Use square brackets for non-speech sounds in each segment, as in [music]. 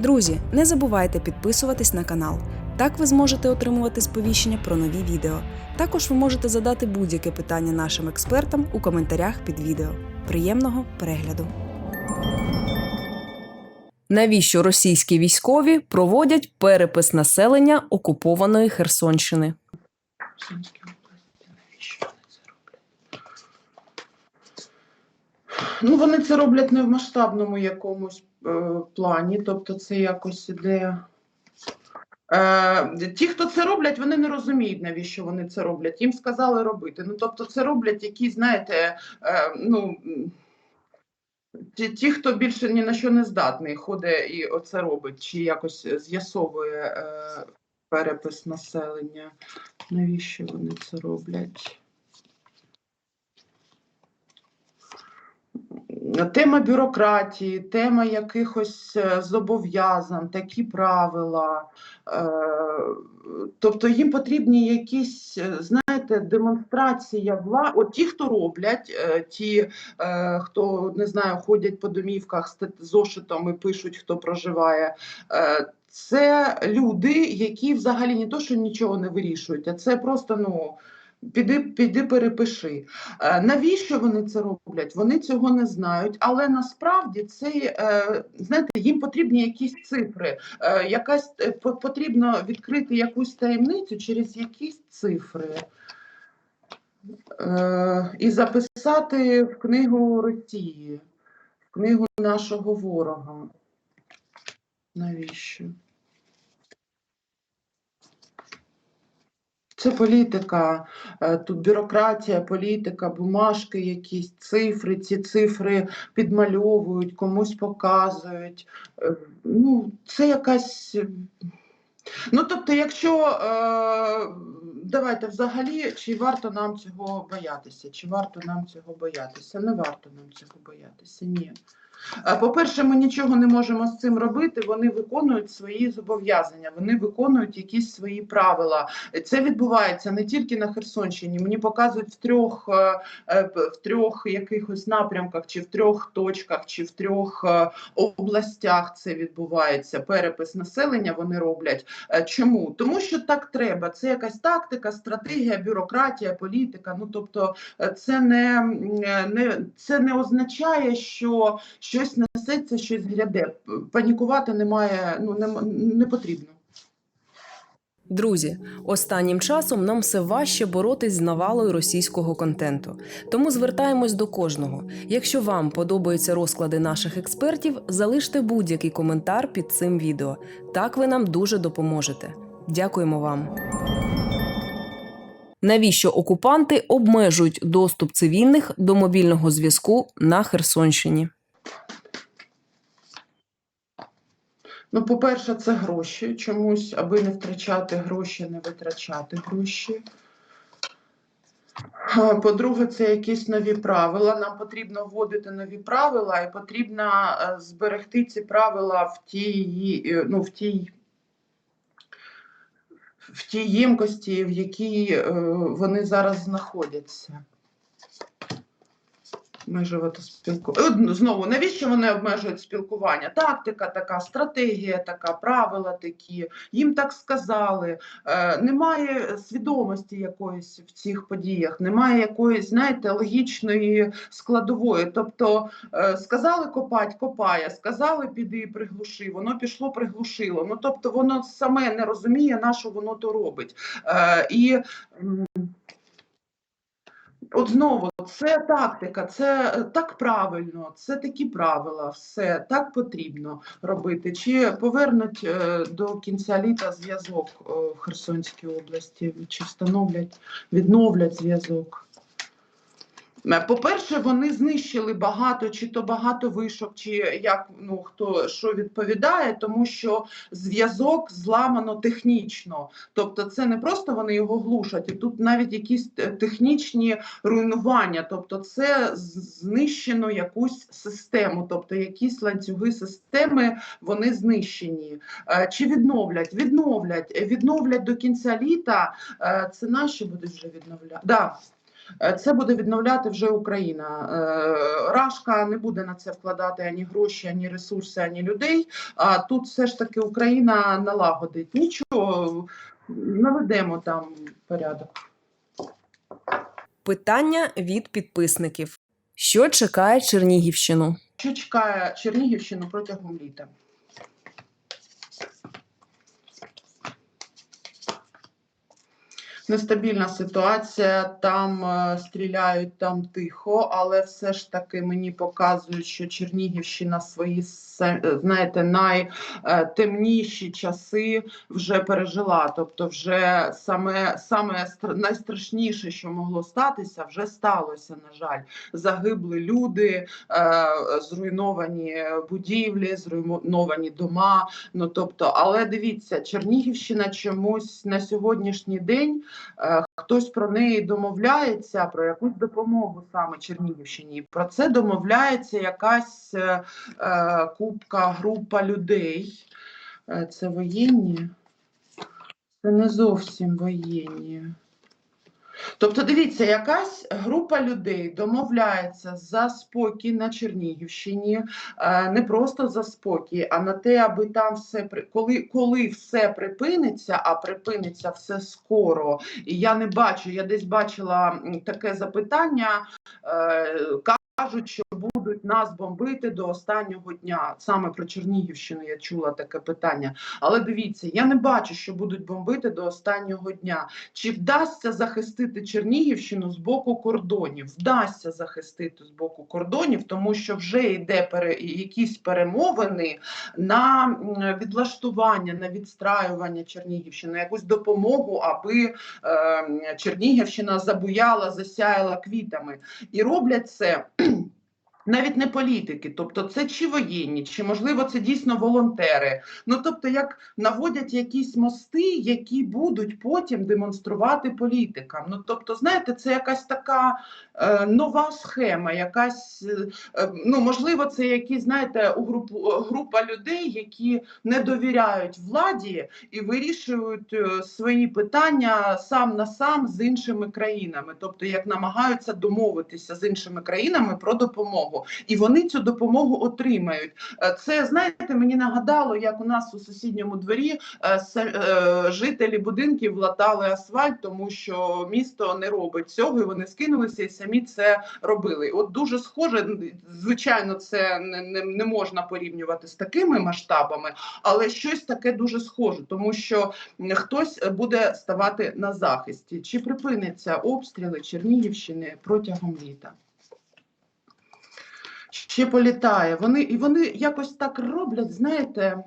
Друзі, не забувайте підписуватись на канал. Так ви зможете отримувати сповіщення про нові відео. Також ви можете задати будь-яке питання нашим експертам у коментарях під відео. Приємного перегляду! Навіщо російські військові проводять перепис населення окупованої Херсонщини? Ну, вони це роблять не в масштабному якомусь плані, тобто це якось іде. Е, ті, хто це роблять, вони не розуміють, навіщо вони це роблять. Їм сказали робити. Ну, тобто, це роблять якісь, знаєте, е, ну. Ті, ті, хто більше ні на що не здатний, ходить і оце робить, чи якось з'ясовує е, перепис населення. Навіщо вони це роблять? Тема бюрократії, тема якихось е, зобов'язань, такі правила. Е, Тобто їм потрібні якісь, е, знаєте, демонстрація влади. От ті, хто роблять, ті, хто не знаю, ходять по домівках з і пишуть, хто проживає. Це люди, які взагалі не то, що нічого не вирішують, а це просто ну. Піди, піди перепиши. Е, Навіщо вони це роблять? Вони цього не знають, але насправді це е, знаєте, їм потрібні якісь цифри. Е, Якась потрібно відкрити якусь таємницю через якісь цифри і записати в книгу Росії, в книгу нашого ворога. Навіщо? Це політика, е, тут бюрократія, політика, бумажки, якісь цифри. Ці цифри підмальовують, комусь показують. Е, Ну, це якась. Ну, тобто, якщо е, давайте взагалі, чи варто нам цього боятися? Чи варто нам цього боятися? Не варто нам цього боятися, ні. Е, По-перше, ми нічого не можемо з цим робити. Вони виконують свої зобов'язання, вони виконують якісь свої правила. Це відбувається не тільки на Херсонщині. Мені показують в трьох, е, е, в трьох якихось напрямках, чи в трьох точках, чи в трьох областях це відбувається. Перепис населення вони роблять. Чому? Тому що так треба. Це якась тактика, стратегія, бюрократія, політика. Ну тобто, це не, не це не означає, що щось несеться, щось гряде. Панікувати немає, ну не, не потрібно. Друзі, останнім часом нам все важче боротись з навалою російського контенту. Тому звертаємось до кожного. Якщо вам подобаються розклади наших експертів, залиште будь-який коментар під цим відео. Так ви нам дуже допоможете. Дякуємо вам. Навіщо окупанти обмежують доступ цивільних до мобільного зв'язку на Херсонщині? Ну, по-перше, це гроші. Чомусь, аби не втрачати гроші, не витрачати гроші. По-друге, це якісь нові правила. Нам потрібно вводити нові правила, і потрібно е, зберегти ці правила в тій, е, ну, в тій, в тій ємкості, в якій е, вони зараз знаходяться. Обмежувати спілкування. Знову, навіщо вони обмежують спілкування? Тактика така, стратегія така, правила такі. Їм так сказали. Е, немає свідомості якоїсь в цих подіях, немає якоїсь, знаєте, логічної складової. Тобто е, сказали копать, копає, сказали піди приглуши, воно пішло, приглушило. Ну тобто воно саме не розуміє, на що воно то робить. Е, і От знову, це тактика, це е, так правильно, це такі правила, все так потрібно робити. Чи повернуть е, до кінця літа зв'язок е, в Херсонській області, чи встановлять, відновлять зв'язок? По-перше, вони знищили багато, чи то багато вишок, чи як ну хто що відповідає, тому що зв'язок зламано технічно. Тобто, це не просто вони його глушать, і тут навіть якісь технічні руйнування. Тобто, це знищено якусь систему, тобто якісь ланцюги системи вони знищені. Е, Чи відновлять? Відновлять, відновлять до кінця літа. Е, Це наші будуть вже відновляти. Да. Е, Це буде відновляти вже Україна. Е, Рашка не буде на це вкладати ані гроші, ані ресурси, ані людей. А тут все ж таки Україна налагодить. Нічого, наведемо там порядок. Питання від підписників: що чекає Чернігівщину? Що чекає Чернігівщину протягом літа? Нестабільна ситуація, там е, стріляють, там тихо, але все ж таки мені показують, що Чернігівщина свої знаєте, найтемніші часи вже пережила. Тобто, вже саме, саме найстрашніше, що могло статися, вже сталося. На жаль, загибли люди, е, зруйновані будівлі, зруйновані дома. Ну тобто, але дивіться, Чернігівщина чомусь на сьогоднішній день е, хтось про неї домовляється, про якусь допомогу саме Чернігівщині. Про це домовляється якась е, е, купка, група людей. Е, Це воєнні? Це не зовсім воєнні. Тобто, дивіться, якась група людей домовляється за спокій на Чернігівщині, е, не просто за спокій, а на те, аби там все коли, коли все припиниться, а припиниться все скоро. І я не бачу, я десь бачила таке запитання. Кажуть, що будуть нас бомбити до останнього дня. Саме про Чернігівщину я чула таке питання. Але дивіться, я не бачу, що будуть бомбити до останнього дня. Чи вдасться захистити Чернігівщину з боку кордонів? Вдасться захистити з боку кордонів, тому що вже йде пере, якісь перемовини на відлаштування, на відстраювання Чернігівщини, якусь допомогу, аби е, Чернігівщина забуяла, засяяла квітами. І роблять це. Навіть не політики, тобто це чи воєнні, чи можливо це дійсно волонтери. Ну тобто, як наводять якісь мости, які будуть потім демонструвати політикам. Ну тобто, знаєте, це якась така е, нова схема, якась е, е, ну можливо, це якісь знаєте, у групу група людей, які не довіряють владі і вирішують е, свої питання сам на сам з іншими країнами, тобто як намагаються домовитися з іншими країнами про допомогу, і вони цю допомогу отримають. Е, Це знаєте, мені нагадало, як у нас у сусідньому дворі е, е, жителі будинків латали асфальт, тому що місто не робить цього, і вони скинулися і самі це робили. От дуже схоже, звичайно, це не, не, не можна порівнювати з такими масштабами, але щось таке дуже схоже, тому що хтось буде ставати на захисті. Чи припиняться обстріли Чернігівщини протягом літа? Ще політає. Вони і вони якось так роблять, знаєте.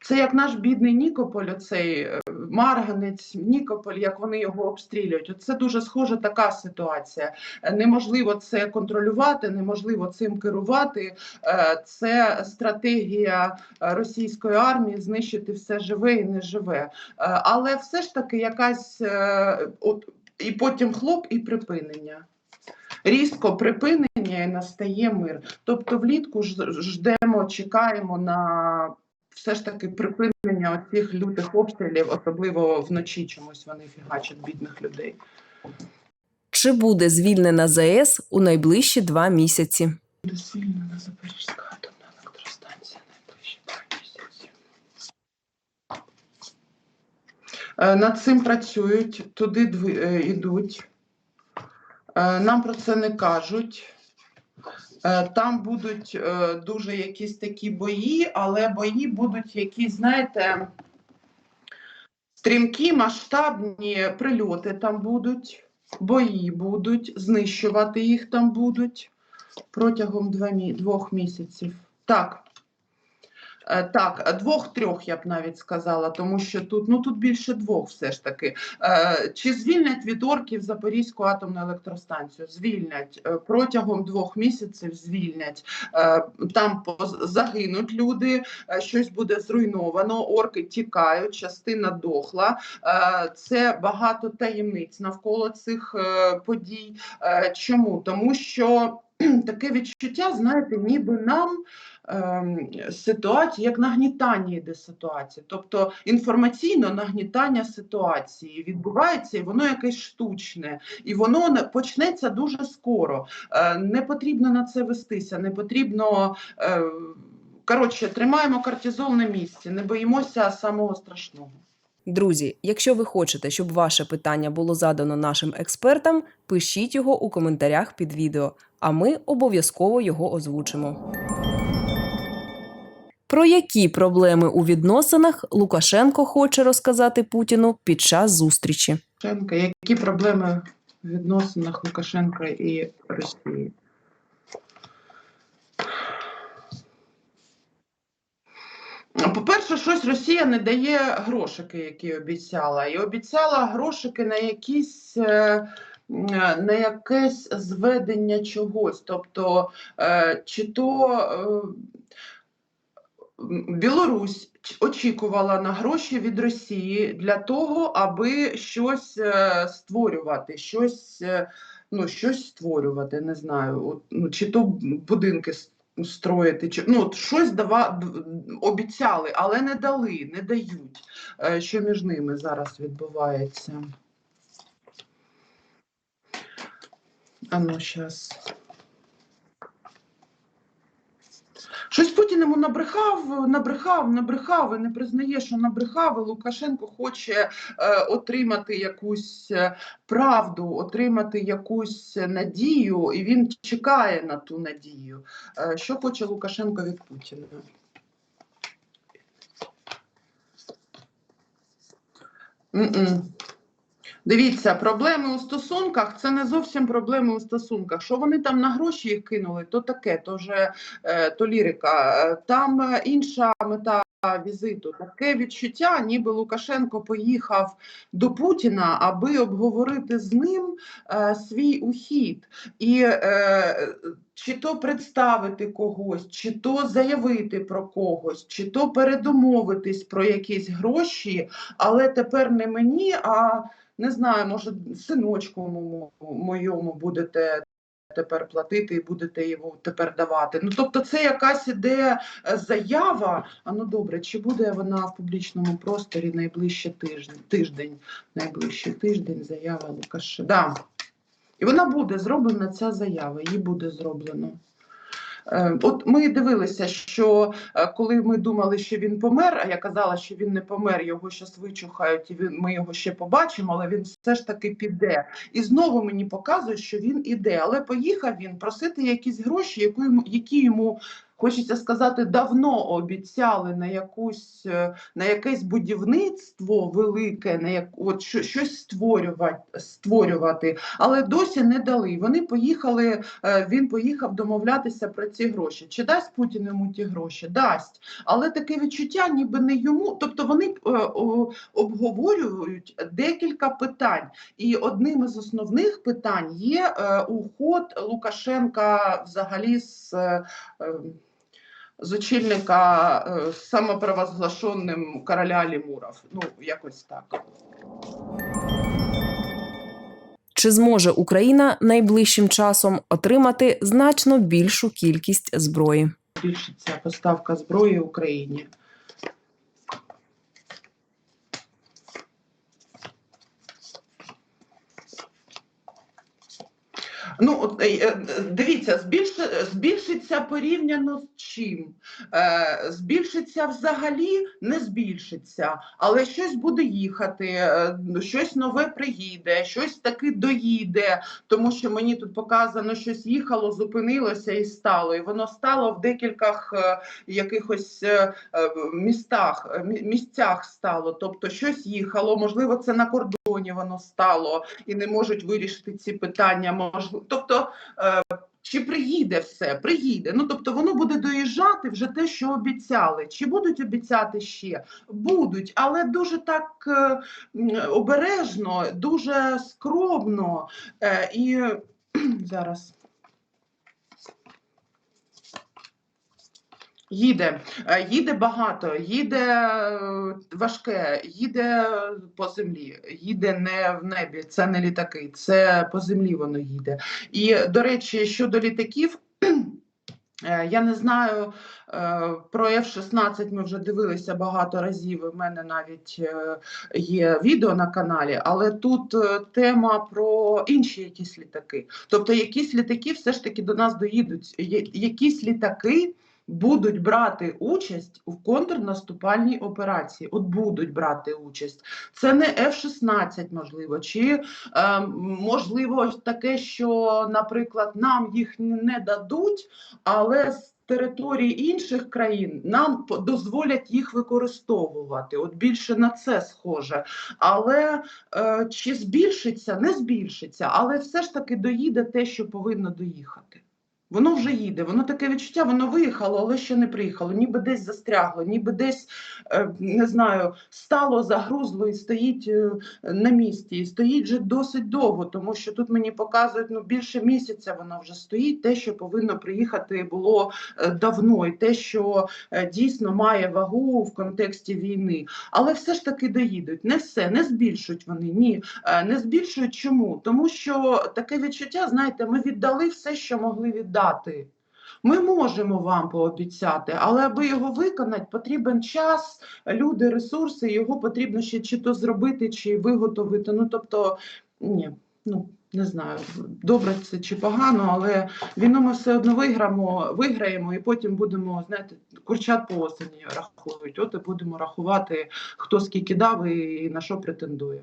Це як наш бідний Нікополь, оцей е, Марганець, Нікополь, як вони його обстрілюють. Це дуже схожа така ситуація. Е, Неможливо це контролювати, неможливо цим керувати. Е, Це стратегія російської армії знищити все живе і неживе. Але все ж таки якась от і потім хлоп, і припинення. Різко припинення і настає мир. Тобто влітку ж- ждемо, чекаємо на все ж таки припинення цих лютих обстрілів, особливо вночі чомусь вони фігачать бідних людей. Чи буде звільнена ЗАЕС у найближчі два місяці? Буде звільнена Запорізька атомна електростанція найближчі два місяці. Е, Над цим працюють, туди е, йдуть. Е, Нам про це не кажуть. Е, Там будуть е, дуже якісь такі бої, але бої будуть якісь, знаєте, стрімкі, масштабні прильоти там будуть, бої будуть, знищувати їх там будуть протягом двох місяців. Так. Е, Так, двох-трьох я б навіть сказала, тому що тут ну тут більше двох, все ж таки. Е, Чи звільнять від орків Запорізьку атомну електростанцію? Звільнять Е, протягом двох місяців. Звільнять Е, там загинуть люди, е, щось буде зруйновано. Орки тікають, частина дохла. Е, Це багато таємниць навколо цих е, подій. Е, Чому? Тому що таке відчуття, знаєте, ніби нам ем, ситуація, як нагнітання йде ситуація. Тобто інформаційно нагнітання ситуації відбувається, і воно якесь штучне, і воно не- почнеться дуже скоро. Е, не потрібно на це вестися, не потрібно. Е, коротше, тримаємо кортизол на місці, не боїмося самого страшного. Друзі, якщо ви хочете, щоб ваше питання було задано нашим експертам, пишіть його у коментарях під відео, а ми обов'язково його озвучимо. Про які проблеми у відносинах Лукашенко хоче розказати Путіну під час зустрічі? Які проблеми в відносинах Лукашенка і Росії? По-перше, щось Росія не дає грошики, які обіцяла. І обіцяла грошики на якісь. е, На якесь зведення чогось, тобто е, чи то е, Білорусь очікувала на гроші від Росії для того, аби щось е, створювати, щось, е, ну, щось створювати, не знаю, ну, чи то будинки строїти, чи ну, щось дава, обіцяли, але не дали, не дають. Е, Що між ними зараз відбувається? А ну, зараз. Щось Путін йому набрехав, набрехав, набрехав і не признає, що набрехав. І Лукашенко хоче е, отримати якусь е, правду, отримати якусь надію, і він чекає на ту надію. Е, що хоче Лукашенко від Путіна? М-м. Дивіться, проблеми у стосунках це не зовсім проблеми у стосунках. Що вони там на гроші їх кинули, то таке, то вже е, то лірика. Там інша мета візиту. Таке відчуття, ніби Лукашенко поїхав до Путіна, аби обговорити з ним е, свій ухід. І е, чи то представити когось, чи то заявити про когось, чи то передомовитись про якісь гроші, але тепер не мені, а не знаю, може, синочку мо- моєму будете тепер платити і будете його тепер давати. Ну, тобто, це якась іде е, заява. А ну добре, чи буде вона в публічному просторі найближче тиждень? Тиждень, найближчий тиждень, заява Лукаша. Да. І вона буде зроблена, ця заява, її буде зроблено. Е, От ми дивилися, що е, коли ми думали, що він помер, а я казала, що він не помер, його зараз вичухають, і він, ми його ще побачимо, але він все ж таки піде. І знову мені показують, що він іде. Але поїхав він просити якісь гроші, які йому, які йому хочеться сказати, давно обіцяли на якусь е, на якесь будівництво велике, на як от щось створювати, створювати, але досі не дали. Вони поїхали. е, Він поїхав домовлятися про ці гроші. Чи дасть Путін йому ті гроші? Дасть, але таке відчуття, ніби не йому. Тобто вони е, обговорюють декілька питань, і одним із основних питань є уход Лукашенка взагалі з. З очільника е, самопровозглашеним короля Лімуров. Ну, якось так. Чи зможе Україна найближчим часом отримати значно більшу кількість зброї? Збільшиться поставка зброї Україні. Ну, е, е, дивіться, збільши- збільшиться порівняно з чим? Е, збільшиться взагалі, не збільшиться, але щось буде їхати, щось нове приїде, щось таки доїде, тому що мені тут показано, щось їхало, зупинилося і стало. І воно стало в декількох е, якихось містах, місцях стало. Тобто щось їхало, можливо, це на кордоні воно стало і не можуть вирішити ці питання. Можливо, тобто. е, Чи приїде все? Приїде. Ну тобто воно буде доїжджати вже те, що обіцяли. Чи будуть обіцяти ще? Будуть, але дуже так е, обережно, дуже скромно. Е, і зараз. Їде, Е, їде багато, їде е, важке, їде по землі, їде не в небі, це не літаки, це по землі воно їде. І, до речі, щодо літаків, [clears throat] е, я не знаю про F-16 ми вже дивилися багато разів. У мене навіть є відео на каналі, але тут тема про інші якісь літаки. Тобто, якісь літаки все ж таки до нас доїдуть. Якісь літаки будуть брати участь у контрнаступальній операції. От будуть брати участь. Це не F-16, можливо, чи е, можливо таке, що, наприклад, нам їх не дадуть, але з території інших країн нам дозволять їх використовувати. От більше на це схоже. Але е, чи збільшиться? Не збільшиться, але все ж таки доїде те, що повинно доїхати. Воно вже їде, воно таке відчуття, воно виїхало, але ще не приїхало, ніби десь застрягло, ніби десь е, не знаю, стало загрузло і стоїть е, на місці. І стоїть вже досить довго, тому що тут мені показують ну більше місяця воно вже стоїть. Те, що повинно приїхати, було е, давно, і те, що дійсно має вагу в контексті війни. Але все ж таки доїдуть. Не все, не збільшують вони. Ні, не збільшують. Чому? Тому що таке відчуття, знаєте, ми віддали все, що могли віддати. Ми можемо вам пообіцяти, але аби його виконати, потрібен час, люди, ресурси. Його потрібно ще чи то зробити, чи виготовити. Ну тобто, ні, ну не знаю, добре це чи погано, але війну ми все одно виграємо, виграємо, і потім будемо, знаєте, курчат по осені рахують. От і будемо рахувати, хто скільки дав і на що претендує.